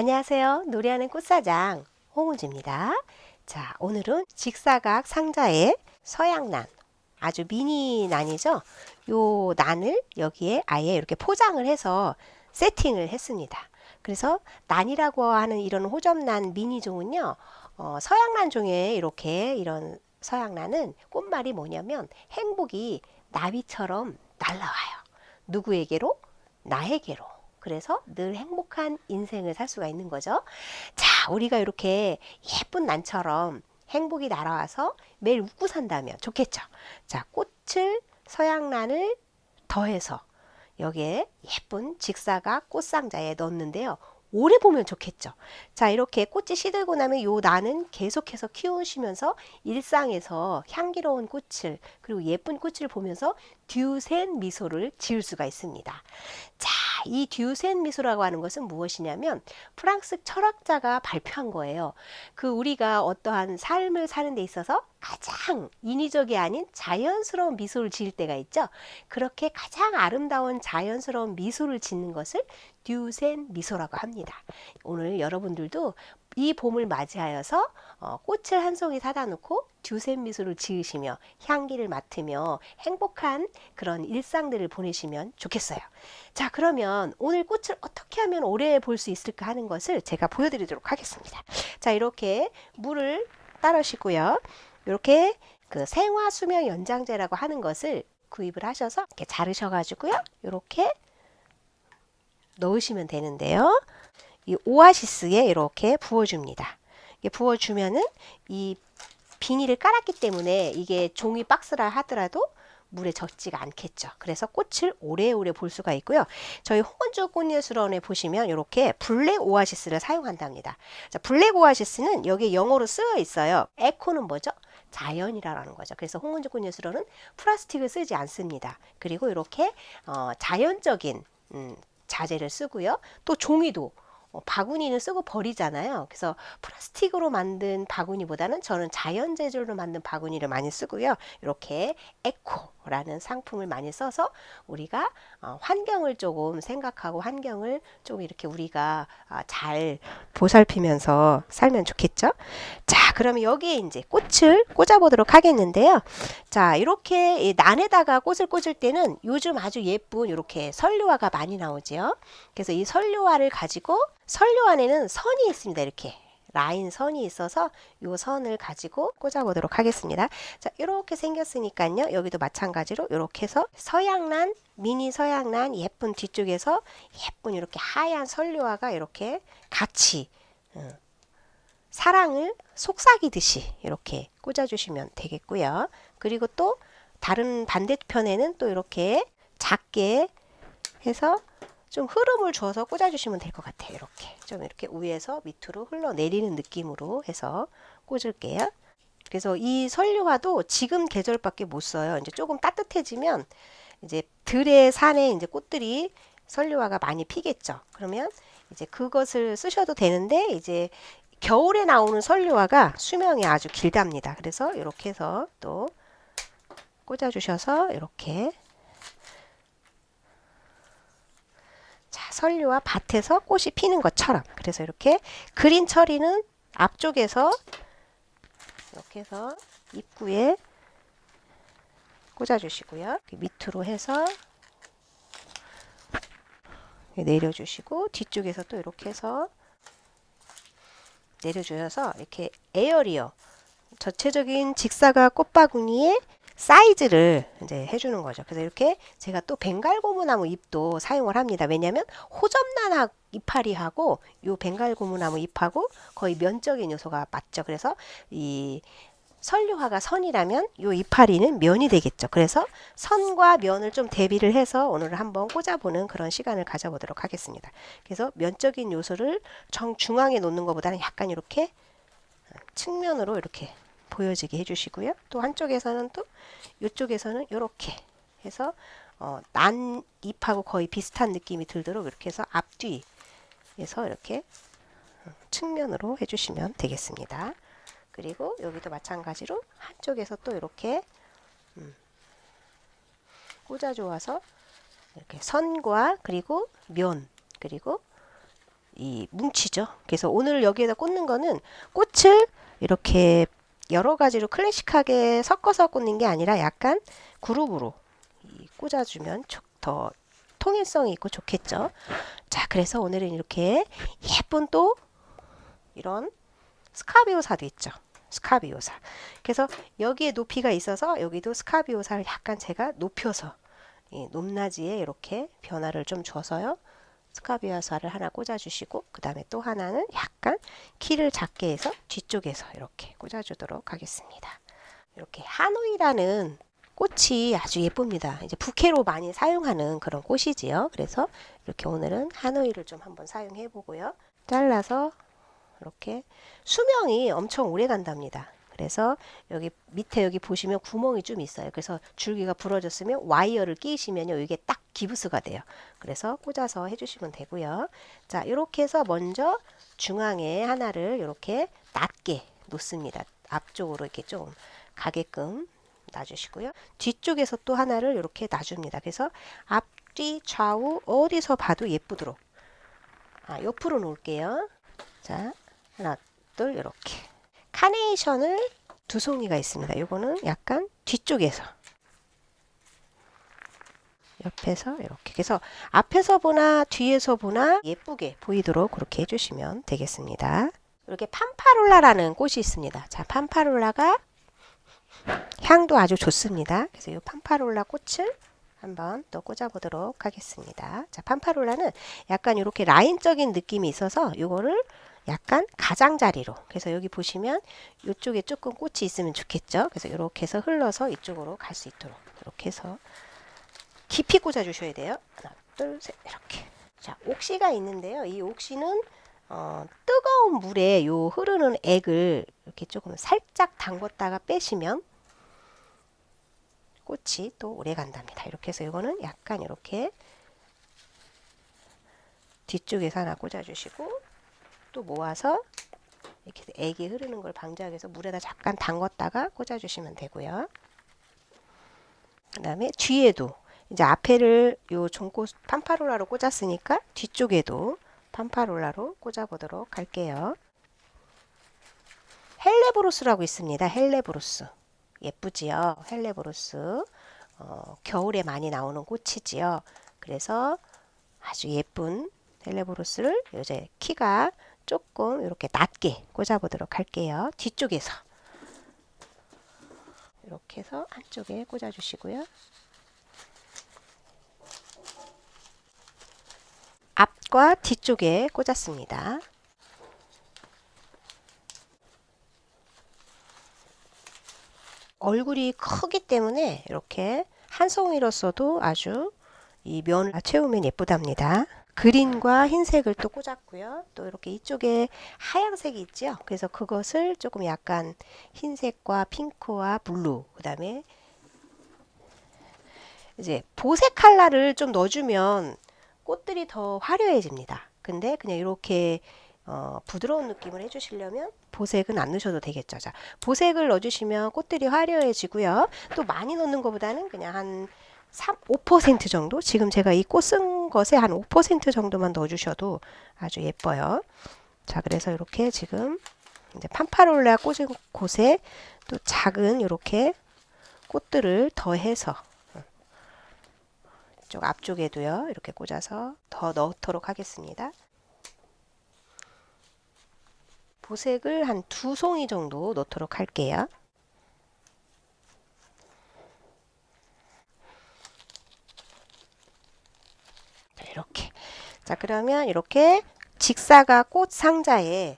안녕하세요. 노래하는 꽃사장 홍은주입니다. 자, 오늘은 직사각 상자에 서양난, 아주 미니 난이죠? 요 난을 여기에 아예 이렇게 포장을 해서 세팅을 했습니다. 그래서 난이라고 하는 이런 호접난 미니종은요, 어, 서양난 종에 이렇게 이런 서양난은 꽃말이 뭐냐면 행복이 나비처럼 날라와요. 누구에게로? 나에게로. 그래서 늘 행복한 인생을 살 수가 있는 거죠. 자, 우리가 이렇게 예쁜 난처럼 행복이 날아와서 매일 웃고 산다면 좋겠죠. 자, 꽃을 서양란을 더해서 여기에 예쁜 직사각 꽃상자에 넣었는데요. 오래 보면 좋겠죠. 자, 이렇게 꽃이 시들고 나면 요 나는 계속해서 키우시면서 일상에서 향기로운 꽃을 그리고 예쁜 꽃을 보면서 듀센 미소를 지을 수가 있습니다. 자, 이 듀센 미소라고 하는 것은 무엇이냐면 프랑스 철학자가 발표한 거예요. 그 우리가 어떠한 삶을 사는 데 있어서 가장 인위적이 아닌 자연스러운 미소를 지을 때가 있죠. 그렇게 가장 아름다운 자연스러운 미소를 짓는 것을 듀센 미소라고 합니다. 오늘 여러분들도 이 봄을 맞이하여서 어, 꽃을 한 송이 사다 놓고 듀센 미소를 지으시며 향기를 맡으며 행복한 그런 일상들을 보내시면 좋겠어요. 자, 그러면 오늘 꽃을 어떻게 하면 오래 볼 수 있을까 하는 것을 제가 보여드리도록 하겠습니다. 자, 이렇게 물을 따르시고요. 이렇게 그 생화 수명 연장제라고 하는 것을 구입을 하셔서 이렇게 자르셔가지고요. 이렇게 넣으시면 되는데요. 이 오아시스에 이렇게 부어줍니다. 부어주면은 이 비닐을 깔았기 때문에 이게 종이 박스라 하더라도 물에 젖지가 않겠죠. 그래서 꽃을 오래오래 볼 수가 있고요. 저희 홍은주 꽃예술원에 보시면 이렇게 블랙 오아시스를 사용한답니다. 자, 블랙 오아시스는 여기 영어로 쓰여 있어요. 에코는 뭐죠? 자연이라는 거죠. 그래서 홍은주 꽃예술원은 플라스틱을 쓰지 않습니다. 그리고 이렇게 어, 자연적인 음, 자재를 쓰고요. 또 종이도 어, 바구니는 쓰고 버리잖아요. 그래서 플라스틱으로 만든 바구니보다는 저는 자연 재질로 만든 바구니를 많이 쓰고요. 이렇게 에코 라는 상품을 많이 써서 우리가 어, 환경을 조금 생각하고 환경을 좀 이렇게 우리가 아, 잘 보살피면서 살면 좋겠죠. 자, 그러면 여기에 이제 꽃을 꽂아보도록 하겠는데요. 자, 이렇게 난에다가 꽃을 꽂을 때는 요즘 아주 예쁜 이렇게 설류화가 많이 나오죠. 그래서 이 설류화를 가지고 설류 안에는 선이 있습니다. 이렇게 라인 선이 있어서 이 선을 가지고 꽂아보도록 하겠습니다. 자, 이렇게 생겼으니까요. 여기도 마찬가지로 이렇게 해서 서양란, 미니 서양란 예쁜 뒤쪽에서 예쁜 이렇게 하얀 설류화가 이렇게 같이 어, 사랑을 속삭이듯이 이렇게 꽂아주시면 되겠고요. 그리고 또 다른 반대편에는 또 이렇게 작게 해서 좀 흐름을 줘서 꽂아주시면 될 것 같아요. 이렇게 좀 이렇게 위에서 밑으로 흘러내리는 느낌으로 해서 꽂을게요. 그래서 이 설류화도 지금 계절밖에 못 써요. 이제 조금 따뜻해지면 이제 들의 산에 이제 꽃들이 설류화가 많이 피겠죠. 그러면 이제 그것을 쓰셔도 되는데 이제 겨울에 나오는 설류화가 수명이 아주 길답니다. 그래서 이렇게 해서 또 꽂아주셔서 이렇게 자, 설류와 밭에서 꽃이 피는 것처럼 그래서 이렇게 그린 처리는 앞쪽에서 이렇게 해서 입구에 꽂아주시고요. 밑으로 해서 내려주시고 뒤쪽에서 또 이렇게 해서 내려주셔서 이렇게 에어리어 전체적인 직사각 꽃바구니에 사이즈를 이제 해주는 거죠. 그래서 이렇게 제가 또 벵갈 고무나무 잎도 사용을 합니다. 왜냐하면 호접나나 이파리하고 요 벵갈 고무나무 잎하고 거의 면적인 요소가 맞죠. 그래서 이 설류화가 선이라면 요 이파리는 면이 되겠죠. 그래서 선과 면을 좀 대비를 해서 오늘 한번 꽂아보는 그런 시간을 가져보도록 하겠습니다. 그래서 면적인 요소를 정 중앙에 놓는 것보다는 약간 이렇게 측면으로 이렇게 보여지게 해주시고요. 또 한쪽에서는 또 이쪽에서는 이렇게 해서 어, 난 잎하고 거의 비슷한 느낌이 들도록 이렇게 해서 앞뒤에서 이렇게 측면으로 해주시면 되겠습니다. 그리고 여기도 마찬가지로 한쪽에서 또 이렇게 음, 꽂아 주어서 이렇게 선과 그리고 면 그리고 이 뭉치죠. 그래서 오늘 여기에다 꽂는 거는 꽃을 이렇게 여러 가지로 클래식하게 섞어서 꽂는 게 아니라 약간 그룹으로 이 꽂아주면 조- 더 통일성이 있고 좋겠죠. 자, 그래서 오늘은 이렇게 예쁜 또 이런 스카비오사도 있죠. 스카비오사. 그래서 여기에 높이가 있어서 여기도 스카비오사를 약간 제가 높여서 이 높낮이에 이렇게 변화를 좀 줘서요. 스카비오사를 하나 꽂아주시고 그 다음에 또 하나는 약간 키를 작게 해서 뒤쪽에서 이렇게 꽂아주도록 하겠습니다. 이렇게 하노이라는 꽃이 아주 예쁩니다. 이제 부케로 많이 사용하는 그런 꽃이지요. 그래서 이렇게 오늘은 하노이를 좀 한번 사용해 보고요. 잘라서 이렇게 수명이 엄청 오래 간답니다. 그래서 여기 밑에 여기 보시면 구멍이 좀 있어요. 그래서 줄기가 부러졌으면 와이어를 끼시면요. 이게 딱 기부스가 돼요. 그래서 꽂아서 해주시면 되고요. 자, 이렇게 해서 먼저 중앙에 하나를 이렇게 낮게 놓습니다. 앞쪽으로 이렇게 좀 가게끔 놔주시고요. 뒤쪽에서 또 하나를 이렇게 놔줍니다. 그래서 앞뒤 좌우 어디서 봐도 예쁘도록 아, 옆으로 놓을게요. 자, 하나, 둘 이렇게 카네이션을 두 송이가 있습니다. 이거는 약간 뒤쪽에서 옆에서 이렇게 그래서 앞에서 보나 뒤에서 보나 예쁘게 보이도록 그렇게 해주시면 되겠습니다. 이렇게 판파롤라라는 꽃이 있습니다. 자, 판파롤라가 향도 아주 좋습니다. 그래서 이 판파롤라 꽃을 한번 또 꽂아보도록 하겠습니다. 자, 판파롤라는 약간 이렇게 라인적인 느낌이 있어서 이거를 약간 가장자리로 그래서 여기 보시면 이쪽에 조금 꽃이 있으면 좋겠죠. 그래서 이렇게 해서 흘러서 이쪽으로 갈 수 있도록 이렇게 해서 깊이 꽂아 주셔야 돼요. 하나, 둘, 셋 이렇게. 자, 옥시가 있는데요. 이 옥시는 어, 뜨거운 물에 요 흐르는 액을 이렇게 조금 살짝 담궜다가 빼시면 꽃이 또 오래 간답니다. 이렇게 해서 이거는 약간 이렇게 뒤쪽에서 하나 꽂아 주시고 또 모아서 이렇게 액이 흐르는 걸 방지하기 위해서 물에다 잠깐 담궜다가 꽂아주시면 되고요. 그 다음에 뒤에도 이제 앞에를 요 종꽃 판파롤라로 꽂았으니까 뒤쪽에도 판파롤라로 꽂아보도록 할게요. 헬레보로스라고 있습니다. 헬레보로스. 예쁘지요? 헬레보로스. 어, 겨울에 많이 나오는 꽃이지요. 그래서 아주 예쁜 헬레보로스를 이제 키가 조금 이렇게 낮게 꽂아보도록 할게요. 뒤쪽에서. 이렇게 해서 한쪽에 꽂아주시고요. 앞과 뒤쪽에 꽂았습니다. 얼굴이 크기 때문에 이렇게 한 송이로서도 아주 이 면을 채우면 예쁘답니다. 그린과 흰색을 또 꽂았고요. 또 이렇게 이쪽에 하얀색이 있죠. 그래서 그것을 조금 약간 흰색과 핑크와 블루, 그 다음에 이제 보색 컬러를 좀 넣어주면 꽃들이 더 화려해집니다. 근데 그냥 이렇게 어, 부드러운 느낌을 해주시려면 보색은 안 넣으셔도 되겠죠. 자, 보색을 넣어주시면 꽃들이 화려해지고요. 또 많이 넣는 것보다는 그냥 한 3, 5% 정도? 지금 제가 이 꽃 쓴 것에 한 5% 정도만 넣어주셔도 아주 예뻐요. 자, 그래서 이렇게 지금 이제 판파롤라 꽂은 곳에 또 작은 이렇게 꽃들을 더해서 이쪽 앞쪽에도요 이렇게 꽂아서 더 넣도록 하겠습니다. 보색을 한 두 송이 정도 넣도록 할게요. 이렇게 자 그러면 이렇게 직사가 꽃 상자에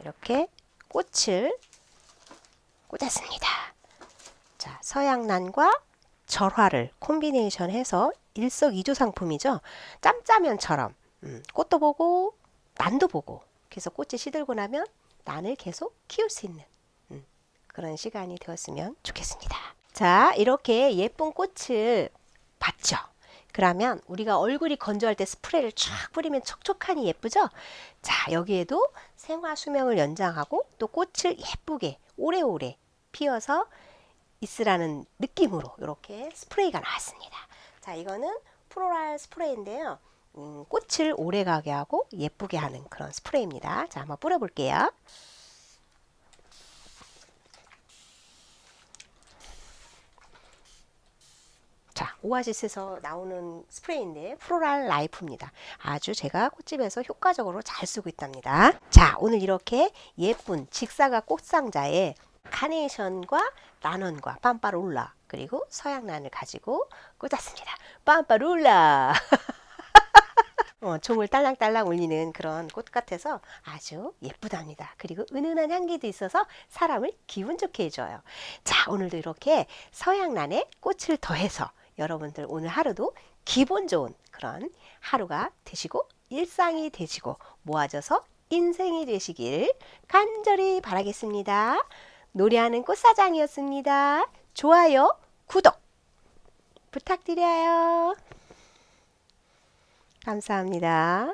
이렇게 꽃을 꽂았습니다. 자 서양난과 절화를 콤비네이션 해서 일석이조 상품이죠. 짬짜면처럼 음, 꽃도 보고 난도 보고 그래서 꽃이 시들고 나면 난을 계속 키울 수 있는 음, 그런 시간이 되었으면 좋겠습니다. 자 이렇게 예쁜 꽃을 봤죠. 그러면 우리가 얼굴이 건조할 때 스프레이를 쫙 뿌리면 촉촉하니 예쁘죠? 자 여기에도 생화 수명을 연장하고 또 꽃을 예쁘게 오래오래 피워서 있으라는 느낌으로 이렇게 스프레이가 나왔습니다. 자, 이거는 프로랄 스프레이인데요. 음, 꽃을 오래 가게 하고 예쁘게 하는 그런 스프레이입니다. 자, 한번 뿌려볼게요. 자, 오아시스에서 나오는 스프레이인데 프로랄 라이프입니다. 아주 제가 꽃집에서 효과적으로 잘 쓰고 있답니다. 자, 오늘 이렇게 예쁜 직사각 꽃상자에 카네이션과 라넌과 빰빠롤라 그리고 서양란을 가지고 꽂았습니다. 빰빠롤라 어, 종을 딸랑딸랑 울리는 그런 꽃 같아서 아주 예쁘답니다. 그리고 은은한 향기도 있어서 사람을 기분 좋게 해줘요. 자, 오늘도 이렇게 서양란에 꽃을 더해서 여러분들 오늘 하루도 기분 좋은 그런 하루가 되시고 일상이 되시고 모아져서 인생이 되시길 간절히 바라겠습니다. 노래하는 꽃사장이었습니다. 좋아요, 구독 부탁드려요. 감사합니다.